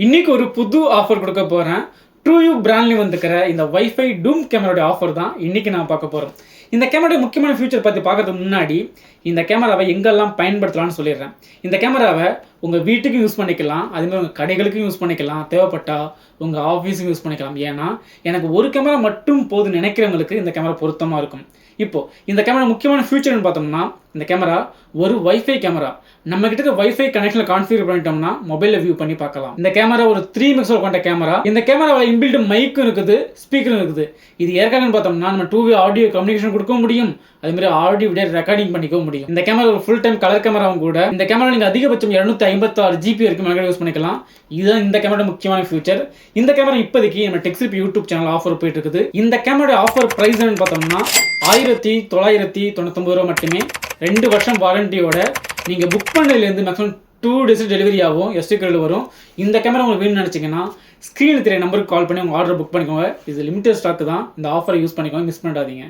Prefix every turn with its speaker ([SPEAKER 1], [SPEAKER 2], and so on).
[SPEAKER 1] இன்றைக்கி ஒரு புது ஆஃபர் கொடுக்க போகிறேன் ட்ரூ யூ பிராண்ட்லேயும் வந்துக்கிற இந்த வைஃபை டூம் கேமராவோட ஆஃபர் தான் இன்றைக்கி நான் பார்க்க போகிறோம் இந்த கேமராடைய முக்கியமான ஃபியூச்சர் பற்றி பார்க்கறதுக்கு முன்னாடி இந்த கேமராவை எங்கெல்லாம் பயன்படுத்தலாம்னு சொல்லிடுறேன். இந்த கேமராவை உங்கள் வீட்டுக்கும் யூஸ் பண்ணிக்கலாம். அதுமாதிரி உங்கள் கடைகளுக்கும் யூஸ் பண்ணிக்கலாம். தேவைப்பட்டா உங்கள் ஆஃபீஸுக்கும் யூஸ் பண்ணிக்கலாம். ஏன்னா எனக்கு ஒரு கேமரா மட்டும் போது நினைக்கிறவங்களுக்கு இந்த கேமரா பொருத்தமாக இருக்கும். இப்போ இந்த கேமரா முக்கியமான ஃபியூச்சர்னு பார்த்தோம்னா இந்த கேமரா ஒரு வைஃபை கேமரா நம்ம கிட்ட இருக்க வைஃபை கனெக்ஷனில் கான்ஃபிகர் பண்ணிட்டோம்னா மொபைலில் வியூ பண்ணி பார்க்கலாம். இந்த கேமரா ஒரு த்ரீ மெக்ஸோட கொண்ட கேமரா இந்த கேமராவில் இன்பில்டு மைக்கும் இருக்குது ஸ்பீக்கரும் இருக்குது. இது ஏற்கனவே பார்த்தோம்னா நம்ம டூ வே ஆடியோ கம்யூனிகேஷன் கொடுக்க முடியும். அதே மாதிரி ஆடியோ வீடியோ ரெக்கார்டிங் பண்ணிக்கவும் முடியும். இந்த கேமரா ஒரு ஃபுல் டைம் கலர் கேமராவும் கூட. இந்த கேமரா நீங்கள் அதிகபட்சம் இரநூத்தி ஐம்பத்தாறு ஜிபி வரைக்கும் மேலே யூஸ் பண்ணிக்கலாம். இதுதான் இந்த கேமரா முக்கியமான ஃபியூச்சர் இந்த கேமரா இப்போதைக்கு நம்ம டெக்ஸ்ட் யூடியூப் சேனல் ஆஃபர் போயிட்டு இருக்குது இந்த கேமரா ஆஃபர் ப்ரைஸ் பார்த்தோம்னா ஆயிரத்தி தொள்ளாயிரத்தி தொண்ணூத்தொம்பது ரூபா மட்டுமே. ரெண்டு வருஷம் வாரண்டியோட நீங்கள் புக் பண்ணதுலேருந்து மேக்ஸிமம் டூ டேஸ் டெலிவரி ஆகும் எஸ்டி கார்டில் வரும். இந்த கேமரா உங்களுக்கு வேணும்னு நினச்சிங்கன்னா ஸ்க்ரீனில் தெரிய நம்பருக்கு கால் பண்ணி உங்கள் ஆர்டர் புக் பண்ணிக்கோங்க. இது லிமிடெட் ஸ்டாக் தான். இந்த ஆஃபரை யூஸ் பண்ணிக்கோங்க மிஸ் பண்ணிடாதீங்க.